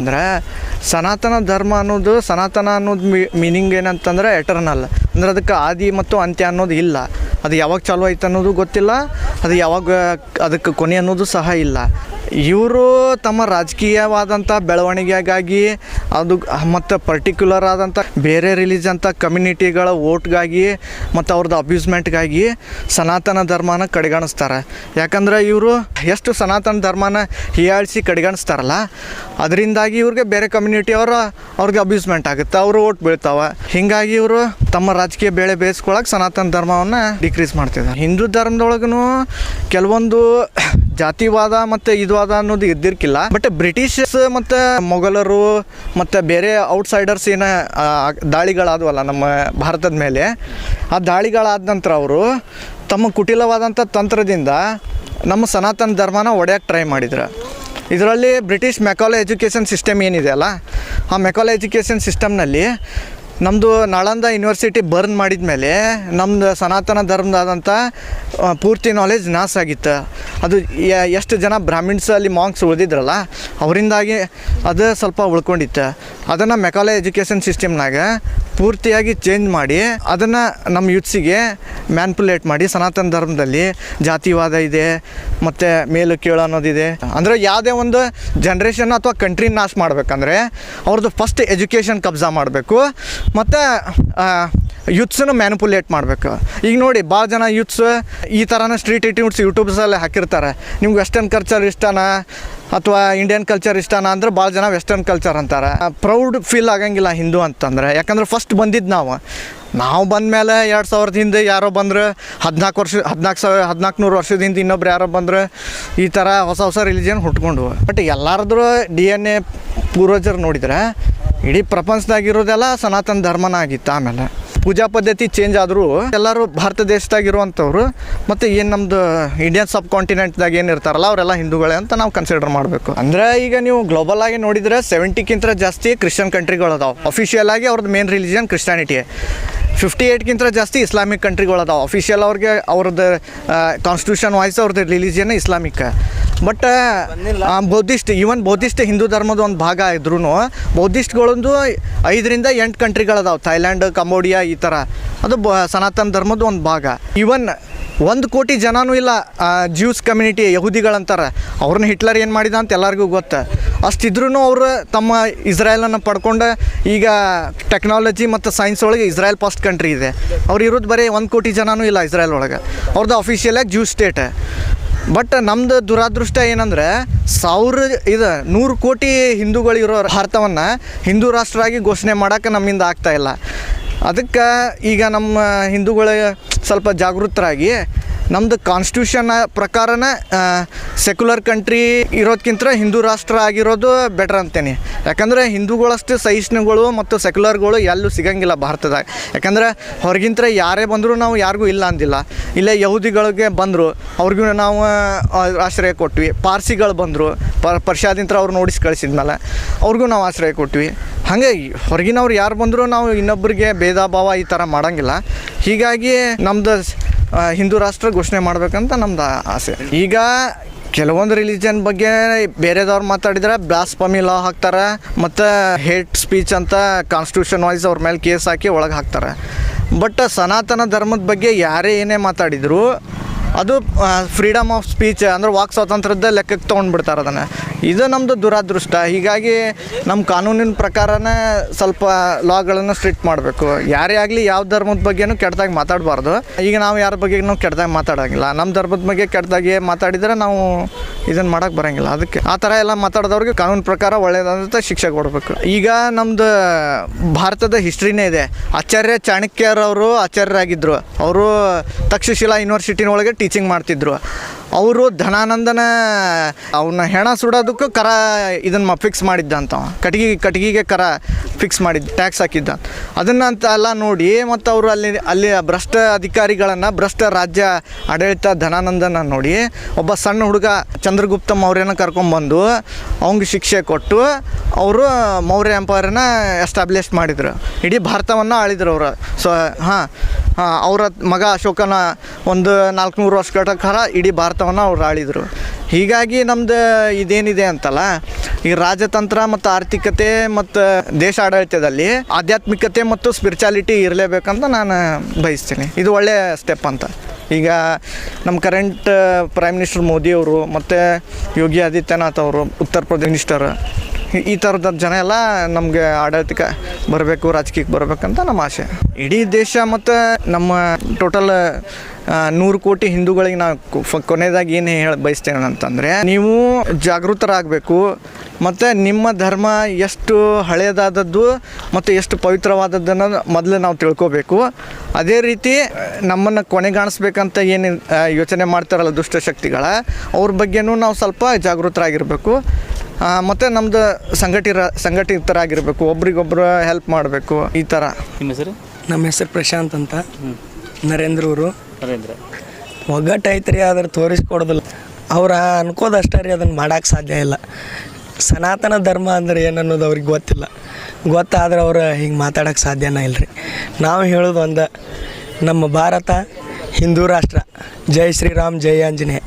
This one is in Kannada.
ಅಂದ್ರೆ ಸನಾತನ ಧರ್ಮ ಅನ್ನೋದು, ಸನಾತನ ಅನ್ನೋದು ಮೀನಿಂಗ್ ಏನಂತಂದ್ರೆ ಎಟರ್ನಲ್ ಅಂದ್ರೆ ಅದಕ್ಕೆ ಆದಿ ಮತ್ತು ಅಂತ್ಯ ಅನ್ನೋದು ಇಲ್ಲ. ಅದು ಯಾವಾಗ ಚಾಲು ಆಯ್ತು ಅನ್ನೋದು ಗೊತ್ತಿಲ್ಲ. ಅದು ಯಾವಾಗ, ಅದಕ್ಕೆ ಕೊನೆ ಅನ್ನೋದು ಸಹ ಇಲ್ಲ. ಇವರು ತಮ್ಮ ರಾಜಕೀಯವಾದಂಥ ಬೆಳವಣಿಗೆಗಾಗಿ ಅದು ಮತ್ತು ಪರ್ಟಿಕ್ಯುಲರ್ ಆದಂಥ ಬೇರೆ ರಿಲಿಜಂಥ ಕಮ್ಯುನಿಟಿಗಳ ಓಟ್ಗಾಗಿ ಮತ್ತು ಅವ್ರದ್ದು ಅಬ್ಯೂಸ್ಮೆಂಟ್ಗಾಗಿ ಸನಾತನ ಧರ್ಮನ ಕಡೆಗಣಿಸ್ತಾರೆ. ಯಾಕಂದ್ರೆ ಇವರು ಎಷ್ಟು ಸನಾತನ ಧರ್ಮನ ಹೀಯಾಳಿಸಿ ಕಡೆಗಣಿಸ್ತಾರಲ್ಲ, ಅದರಿಂದಾಗಿ ಇವ್ರಿಗೆ ಬೇರೆ ಕಮ್ಯುನಿಟಿಯವರ ಅವ್ರಿಗೆ ಅಬ್ಯೂಸ್ಮೆಂಟ್ ಆಗುತ್ತೆ, ಅವರು ಓಟ್ ಬೀಳ್ತಾವೆ. ಹೀಗಾಗಿ ಇವರು ತಮ್ಮ ರಾಜಕೀಯ ಬೆಳೆ ಬೇಯಿಸ್ಕೊಳಕ್ಕೆ ಸನಾತನ ಧರ್ಮವನ್ನು ಡಿಕ್ರೀಸ್ ಮಾಡ್ತಿದ್ದಾರೆ. ಹಿಂದೂ ಧರ್ಮದೊಳಗೂ ಕೆಲವೊಂದು ಜಾತಿವಾದ ಮತ್ತು ಇದುವಾದ ಅನ್ನೋದು ಇದ್ದಿರ್ಕಿಲ್ಲ. ಬಟ್ ಬ್ರಿಟಿಷಸ್ ಮತ್ತು ಮೊಘಲರು ಮತ್ತು ಬೇರೆ ಔಟ್ಸೈಡರ್ಸ್ ಏನ ದಾಳಿಗಳಾದವಲ್ಲ ನಮ್ಮ ಭಾರತದ ಮೇಲೆ, ಆ ದಾಳಿಗಳಾದ ನಂತರ ಅವರು ತಮ್ಮ ಕುಟಿಲವಾದಂಥ ತಂತ್ರದಿಂದ ನಮ್ಮ ಸನಾತನ ಧರ್ಮನ ಒಡೆಯಕ್ಕೆ ಟ್ರೈ ಮಾಡಿದ್ರು. ಇದರಲ್ಲಿ ಬ್ರಿಟಿಷ್ ಮೆಕಾಲೆ ಎಜುಕೇಷನ್ ಸಿಸ್ಟಮ್ ಏನಿದೆ ಅಲ್ಲ, ಆ ಮೆಕಾಲೆ ಎಜುಕೇಷನ್ ಸಿಸ್ಟಮ್ನಲ್ಲಿ ನಮ್ಮದು ನಳಂದ ಯೂನಿವರ್ಸಿಟಿ ಬರ್ನ್ ಮಾಡಿದ ಮೇಲೆ ನಮ್ಮದು ಸನಾತನ ಧರ್ಮದಾದಂಥ ಪೂರ್ತಿ ನಾಲೆಜ್ ನಾಶ ಆಗಿತ್ತು. ಅದು ಎಷ್ಟು ಜನ ಬ್ರಾಹ್ಮಿಣ್ಸ್ ಅಲ್ಲಿ ಮಾಂಕ್ಸ್ ಉಳಿದಿದ್ರಲ್ಲ, ಅವರಿಂದಾಗಿ ಅದು ಸ್ವಲ್ಪ ಉಳ್ಕೊಂಡಿತ್ತು. ಅದನ್ನು ಮೆಕಾಲೆ ಎಜುಕೇಷನ್ ಸಿಸ್ಟಮ್ನಾಗ ಪೂರ್ತಿಯಾಗಿ ಚೇಂಜ್ ಮಾಡಿ ಅದನ್ನು ನಮ್ಮ ಯುತ್ಸಿಗೆ ಮ್ಯಾನ್ಪುಲೇಟ್ ಮಾಡಿ ಸನಾತನ ಧರ್ಮದಲ್ಲಿ ಜಾತಿವಾದ ಇದೆ, ಮತ್ತು ಮೇಲು ಕೀಳು ಅನ್ನೋದಿದೆ. ಅಂದರೆ ಯಾವುದೇ ಒಂದು ಜನ್ರೇಷನ್ ಅಥವಾ ಕಂಟ್ರಿ ನಾಶ ಮಾಡ್ಬೇಕಂದ್ರೆ ಅವ್ರದ್ದು ಫಸ್ಟ್ ಎಜುಕೇಷನ್ ಕಬ್ಜಾ ಮಾಡಬೇಕು, ಮತ್ತು ಯುತ್ಸನ್ನು ಮ್ಯಾನಿಪುಲೇಟ್ ಮಾಡಬೇಕು. ಈಗ ನೋಡಿ ಭಾಳ ಜನ ಯೂತ್ಸ್ ಈ ಥರನ ಸ್ಟ್ರೀಟ್ ಇಟ್ಯೂಟ್ಸ್ ಯೂಟ್ಯೂಬ್ಸಲ್ಲಿ ಹಾಕಿರ್ತಾರೆ. ನಿಮ್ಗೆ ವೆಸ್ಟರ್ನ್ ಕಲ್ಚರ್ ಇಷ್ಟನಾ? ಅಥವಾ ಇಂಡಿಯನ್ ಕಲ್ಚರ್ ಇಷ್ಟನಾ ಅಂದ್ರೆ ಭಾಳ ಜನ ವೆಸ್ಟರ್ನ್ ಕಲ್ಚರ್ ಅಂತಾರೆ. ಪ್ರೌಡ್ ಫೀಲ್ ಆಗಂಗಿಲ್ಲ ಹಿಂದೂ ಅಂತಂದ್ರೆ. ಯಾಕಂದ್ರೆ ಫಸ್ಟ್ ಬಂದಿದ್ದು ನಾವು. ನಾವು ಬಂದ ಮೇಲೆ ಎರಡು ಸಾವಿರದ ಹಿಂದೆ ಯಾರೋ ಬಂದ್ರೆ ಹದಿನಾಲ್ಕು ವರ್ಷ ಹದಿನಾಲ್ಕು ಸಾವಿರ ಹದಿನಾಲ್ಕು ನೂರು ವರ್ಷದ ಹಿಂದೆ ಇನ್ನೊಬ್ರು ಯಾರೋ ಬಂದ್ರೆ, ಈ ಥರ ಹೊಸ ಹೊಸ ರಿಲಿಜನ್ ಹುಟ್ಕೊಂಡು. ಬಟ್ ಎಲ್ಲರದ್ರ ಡಿ ಎನ್ ಎ ಪೂರ್ವಜರು ನೋಡಿದ್ರೆ, ಇಡೀ ಪ್ರಪಂಚದಾಗಿರೋದೆಲ್ಲ ಸನಾತನ ಧರ್ಮನ ಆಗಿತ್ತು ಆಮೇಲೆ. ಪೂಜಾ ಪದ್ಧತಿ ಚೇಂಜ್ ಆದರೂ ಎಲ್ಲರೂ ಭಾರತ ದೇಶದಾಗಿರುವಂಥವ್ರು ಮತ್ತು ಏನು ನಮ್ಮದು ಇಂಡಿಯನ್ ಸಬ್ ಕಾಂಟಿನೆಂಟ್ದಾಗ ಏನು ಇರ್ತಾರಲ್ಲ ಅವರೆಲ್ಲ ಹಿಂದೂಗಳೇ ಅಂತ ನಾವು ಕನ್ಸಿಡರ್ ಮಾಡಬೇಕು. ಅಂದರೆ ಈಗ ನೀವು ಗ್ಲೋಬಲ್ ಆಗಿ ನೋಡಿದರೆ ಸೆವೆಂಟಿಕ್ಕಿಂತ ಜಾಸ್ತಿ ಕ್ರಿಶ್ಚಿಯನ್ ಕಂಟ್ರಿಗಳು ಅದಾವೆ. ಅಫಿಷಿಯಲ್ ಆಗಿ ಅವ್ರದ್ದು ಮೇನ್ ರಿಲಿಜನ್ ಕ್ರಿಶ್ಚಾನಿಟಿ ಫಿಫ್ಟಿ ಏಯ್ಟ್ಗಿಂತ ಜಾಸ್ತಿ ಇಸ್ಲಾಮಿಕ್ ಕಂಟ್ರಿಗಳು ಅದಾವೆ. ಅಫಿಷಿಯಲ್ ಅವ್ರಿಗೆ ಅವ್ರದ್ದು ಕಾನ್ಸ್ಟಿಟ್ಯೂಷನ್ ವಾಯ್ಸ್ ಅವ್ರದ್ದು religion Islamic but Buddhist even Buddhist Hindu ಧರ್ಮದ ಒಂದು ಭಾಗ ಇದ್ರೂ ಬೌದ್ಧಿಸ್ಟ್ಗಳೊಂದು ಐದರಿಂದ ಎಂಟು ಕಂಟ್ರಿಗಳದಾವೆ ಥೈಲ್ಯಾಂಡ್ ಕಂಬೋಡಿಯಾ ಈ ಥರ ಅದು ಬ ಸನಾತನ ಧರ್ಮದ ಒಂದು ಭಾಗ. ಈವನ್ ಒಂದು ಕೋಟಿ ಜನನೂ ಇಲ್ಲ ಜ್ಯೂಸ್ ಕಮ್ಯುನಿಟಿ ಯಹೂದಿಗಳಂತಾರೆ ಅವ್ರನ್ನ ಹಿಟ್ಲರ್ ಏನು ಮಾಡಿದ ಅಂತ ಎಲ್ಲರಿಗೂ ಗೊತ್ತು. ಅಷ್ಟಿದ್ರೂ ಅವರು ತಮ್ಮ ಇಸ್ರಾಯೇಲನ್ನು ಪಡ್ಕೊಂಡು ಈಗ ಟೆಕ್ನಾಲಜಿ ಮತ್ತು ಸೈನ್ಸ್ ಒಳಗೆ ಇಸ್ರಾಯೇಲ್ ಫಸ್ಟ್ ಕಂಟ್ರಿ ಇದೆ. ಅವ್ರು ಇರೋದು ಬರೀ ಒಂದು ಕೋಟಿ ಜನನೂ ಇಲ್ಲ ಇಸ್ರಾಯೇಲ್ ಒಳಗೆ. ಅವ್ರದ್ದು ಅಫಿಷಿಯಲಾಗಿ ಜ್ಯೂಸ್ ಸ್ಟೇಟ್ ಬಟ್ ನಮ್ಮದು ದುರಾದೃಷ್ಟ ಏನಂದರೆ ಸಾವಿರ ಇದು ನೂರು ಕೋಟಿ ಹಿಂದೂಗಳಿರೋ ಭಾರತವನ್ನು ಹಿಂದೂ ರಾಷ್ಟ್ರ ಆಗಿ ಘೋಷಣೆ ಮಾಡೋಕ್ಕೆ ನಮ್ಮಿಂದ ಆಗ್ತಾಯಿಲ್ಲ ಅದಕ್ಕೆ ಈಗ ನಮ್ಮ ಹಿಂದೂಗಳ ಸ್ವಲ್ಪ ಜಾಗೃತರಾಗಿ ನಮ್ಮದು ಕಾನ್ಸ್ಟಿಟ್ಯೂಷನ್ ಪ್ರಕಾರನೇ ಸೆಕ್ಯುಲರ್ ಕಂಟ್ರಿ ಇರೋದಕ್ಕಿಂತ ಹಿಂದೂ ರಾಷ್ಟ್ರ ಆಗಿರೋದು ಬೆಟರ್ ಅಂತೇನೆ. ಯಾಕಂದರೆ ಹಿಂದೂಗಳಷ್ಟು ಸಹಿಷ್ಣುಗಳು ಮತ್ತು ಸೆಕ್ಯುಲರ್ಗಳು ಎಲ್ಲೂ ಸಿಗಂಗಿಲ್ಲ ಭಾರತದಾಗ. ಯಾಕಂದ್ರೆ ಹೊರಗಿಂತ ಯಾರೇ ಬಂದರೂ ನಾವು ಯಾರಿಗೂ ಇಲ್ಲ ಅಂದಿಲ್ಲ. ಇಲ್ಲೇ ಯಹೂದಿಗಳಿಗೆ ಬಂದರು, ಅವ್ರಿಗೂ ನಾವು ಆಶ್ರಯ ಕೊಟ್ವಿ. ಪಾರ್ಸಿಗಳು ಬಂದರು ಪರ್ಷಾದಿಂತ ಅವ್ರು ನೋಡಿಸಿ ಕಳಿಸಿದ್ಮೇಲೆ ಅವ್ರಿಗೂ ನಾವು ಆಶ್ರಯ ಕೊಟ್ವಿ. ಹಾಗೆ ಹೊರಗಿನವ್ರು ಯಾರು ಬಂದರೂ ನಾವು ಇನ್ನೊಬ್ಬರಿಗೆ ಭೇದ ಭಾವ ಈ ಥರ ಮಾಡೋಂಗಿಲ್ಲ. ಹೀಗಾಗಿ ನಮ್ಮದು ಹಿಂದೂ ರಾಷ್ಟ್ರ ಘೋಷಣೆ ಮಾಡ್ಬೇಕಂತ ನಮ್ದು ಆಸೆ. ಈಗ ಕೆಲವೊಂದು ರಿಲಿಜನ್ ಬಗ್ಗೆ ಬೇರೆದವ್ರು ಮಾತಾಡಿದ್ರೆ ಬ್ಲಾಸ್ಪಮಿ ಲಾ ಹಾಕ್ತಾರೆ, ಮತ್ತು ಹೇಟ್ ಸ್ಪೀಚ್ ಅಂತ ಕಾನ್ಸ್ಟಿಟ್ಯೂಷನ್ ವೈಸ್ ಅವ್ರ ಮೇಲೆ ಕೇಸ್ ಹಾಕಿ ಒಳಗೆ ಹಾಕ್ತಾರೆ. ಬಟ್ ಸನಾತನ ಧರ್ಮದ ಬಗ್ಗೆ ಯಾರೇ ಏನೇ ಮಾತಾಡಿದ್ರು, ಅದು ಫ್ರೀಡಮ್ ಆಫ್ ಸ್ಪೀಚ್ ಅಂದ್ರೆ ವಾಕ್ ಸ್ವಾತಂತ್ರ್ಯದ ಲೆಕ್ಕಕ್ಕೆ ತೊಗೊಂಡ್ಬಿಡ್ತಾರೆ ಅದನ್ನು. ಇದು ನಮ್ಮದು ದುರಾದೃಷ್ಟ. ಹೀಗಾಗಿ ನಮ್ಮ ಕಾನೂನಿನ ಪ್ರಕಾರನೇ ಸ್ವಲ್ಪ ಲಾಗಳನ್ನು ಸ್ಟ್ರಿಕ್ಟ್ ಮಾಡಬೇಕು. ಯಾರೇ ಆಗಲಿ ಯಾವ ಧರ್ಮದ ಬಗ್ಗೆನೂ ಕೆಟ್ಟದಾಗಿ ಮಾತಾಡಬಾರ್ದು. ಈಗ ನಾವು ಯಾರ ಬಗ್ಗೆನೂ ಕೆಟ್ಟದಾಗಿ ಮಾತಾಡೋಂಗಿಲ್ಲ. ನಮ್ಮ ಧರ್ಮದ ಬಗ್ಗೆ ಕೆಟ್ಟದಾಗಿ ಮಾತಾಡಿದರೆ ನಾವು ಇದನ್ನು ಮಾಡೋಕ್ಕೆ ಬರೋಂಗಿಲ್ಲ. ಅದಕ್ಕೆ ಆ ಥರ ಎಲ್ಲ ಮಾತಾಡಿದವ್ರಿಗೆ ಕಾನೂನು ಪ್ರಕಾರ ಒಳ್ಳೆಯದಂತ ಶಿಕ್ಷೆ ಕೊಡಬೇಕು. ಈಗ ನಮ್ಮದು ಭಾರತದ ಹಿಸ್ಟ್ರಿನೇ ಇದೆ. ಆಚಾರ್ಯ ಚಾಣಕ್ಯರವರು ಆಚಾರ್ಯರಾಗಿದ್ದರು ಅವರು ತಕ್ಷಶಿಲಾ ಯೂನಿವರ್ಸಿಟಿನೊಳಗೆ ಟೀಚಿಂಗ್ ಮಾಡ್ತಿದ್ರು. ಅವರು ಧನಾನಂದನ ಅವನ್ನ ಹೆಣ ಸುಡೋದಕ್ಕೂ ಕರ ಇದನ್ನು ಫಿಕ್ಸ್ ಮಾಡಿದ್ದ ಅಂತ ಕಟ್ಗೆ ಕಟ್ಗಿ ಕಟ್ಗಿಗೆ ಕರ ಫಿಕ್ಸ್ ಮಾಡಿದ್ದು ಟ್ಯಾಕ್ಸ್ ಹಾಕಿದ್ದ. ಅದನ್ನಂತ ಎಲ್ಲ ನೋಡಿ ಮತ್ತು ಅವರು ಅಲ್ಲಿ ಅಲ್ಲಿ ಭ್ರಷ್ಟ ಅಧಿಕಾರಿಗಳನ್ನು, ಭ್ರಷ್ಟ ರಾಜ್ಯ ಆಡಳಿತ ಧನಾನಂದನ ನೋಡಿ ಒಬ್ಬ ಸಣ್ಣ ಹುಡುಗ ಚಂದ್ರಗುಪ್ತ ಮೌರ್ಯನ ಕರ್ಕೊಂಬಂದು ಅವಂಗೆ ಶಿಕ್ಷೆ ಕೊಟ್ಟು ಅವರು ಮೌರ್ಯ ಎಂಪೈರನ್ನ ಎಸ್ಟಾಬ್ಲಿಷ್ ಮಾಡಿದರು. ಇಡೀ ಭಾರತವನ್ನು ಆಳಿದ್ರು ಅವರು. ಸೊ ಹಾಂ ಅವರ ಮಗ ಅಶೋಕನ ಒಂದು ನಾಲ್ಕುನೂರು ವರ್ಷಗಳ ಕಾಲ ಇಡೀ ಭಾರತವನ್ನು ಅವ್ರು ಆಳಿದರು. ಹೀಗಾಗಿ ನಮ್ದು ಇದೇನಿದೆ ಅಂತಲ್ಲ ಈ ರಾಜತಂತ್ರ ಮತ್ತು ಆರ್ಥಿಕತೆ ಮತ್ತು ದೇಶ ಆಡಳಿತದಲ್ಲಿ ಆಧ್ಯಾತ್ಮಿಕತೆ ಮತ್ತು ಸ್ಪಿರಿಚಾಲಿಟಿ ಇರಲೇಬೇಕಂತ ನಾನು ಬಯಸ್ತೀನಿ. ಇದು ಒಳ್ಳೆಯ ಸ್ಟೆಪ್ ಅಂತ. ಈಗ ನಮ್ಮ ಕರೆಂಟ್ ಪ್ರೈಮ್ ಮಿನಿಸ್ಟರ್ ಮೋದಿಯವರು ಮತ್ತು ಯೋಗಿ ಆದಿತ್ಯನಾಥ್ ಅವರು, ಉತ್ತರ ಪ್ರದೇಶ ಮಿನಿಸ್ಟರ್ ಈ- ಥರದ ಜನ ಎಲ್ಲ ನಮಗೆ ಆಡಳಿತಕ್ಕೆ ಬರಬೇಕು, ರಾಜಕೀಯಕ್ಕೆ ಬರಬೇಕಂತ ನಮ್ಮ ಆಸೆ. ಇಡೀ ದೇಶ ಮತ್ತು ನಮ್ಮ ಟೋಟಲ್ ನೂರು ಕೋಟಿ ಹಿಂದೂಗಳಿಗೆ ನಾವು ಕೊನೆಯದಾಗಿ ಏನು ಹೇಳಿ ಬಯಸ್ತೇನೆ ಅಂತಂದರೆ, ನೀವು ಜಾಗೃತರಾಗಬೇಕು, ಮತ್ತು ನಿಮ್ಮ ಧರ್ಮ ಎಷ್ಟು ಹಳೆಯದಾದದ್ದು ಮತ್ತು ಎಷ್ಟು ಪವಿತ್ರವಾದದ್ದನ್ನು ಮೊದಲು ನಾವು ತಿಳ್ಕೋಬೇಕು. ಅದೇ ರೀತಿ ನಮ್ಮನ್ನು ಕೊನೆಗಾಣಿಸ್ಬೇಕಂತ ಏನು ಯೋಚನೆ ಮಾಡ್ತಾರಲ್ಲ ದುಷ್ಟಶಕ್ತಿಗಳ ಅವ್ರ ಬಗ್ಗೆನೂ ನಾವು ಸ್ವಲ್ಪ ಜಾಗೃತರಾಗಿರಬೇಕು. ಮತ್ತು ನಮ್ಮದು ಸಂಘಟಿರ ಸಂಘಟಿತರಾಗಿರಬೇಕು ಒಬ್ರಿಗೊಬ್ರು ಹೆಲ್ಪ್ ಮಾಡಬೇಕು ಈ ಥರ ನಿಮ್ಮ ಹೆಸರು? ನಮ್ಮ ಹೆಸರು ಪ್ರಶಾಂತ್ ಅಂತ. ನರೇಂದ್ರ ಅವರು ನರೇಂದ್ರ. ಒಗ್ಗಟ್ಟು ಐತ್ರಿ ಆದ್ರೆ ತೋರಿಸ್ಕೊಡೋದಿಲ್ಲ. ಅವ್ರ ಅನ್ಕೋದಷ್ಟೇ ರೀ ಅದನ್ನು ಮಾಡೋಕ್ಕೆ ಸಾಧ್ಯ ಇಲ್ಲ. ಸನಾತನ ಧರ್ಮ ಅಂದ್ರೆ ಏನನ್ನೋದು ಅವ್ರಿಗೆ ಗೊತ್ತಿಲ್ಲ. ಗೊತ್ತಾದ್ರೆ ಅವ್ರು ಹಿಂಗೆ ಮಾತಾಡೋಕ್ಕೆ ಸಾಧ್ಯನೇ ಇಲ್ಲ ರೀ ನಾವು ಹೇಳೋದು ಒಂದು ನಮ್ಮ ಭಾರತ ಹಿಂದೂ ರಾಷ್ಟ್ರ. ಜೈ ಶ್ರೀರಾಮ್ ಜೈ ಆಂಜನೇಯ.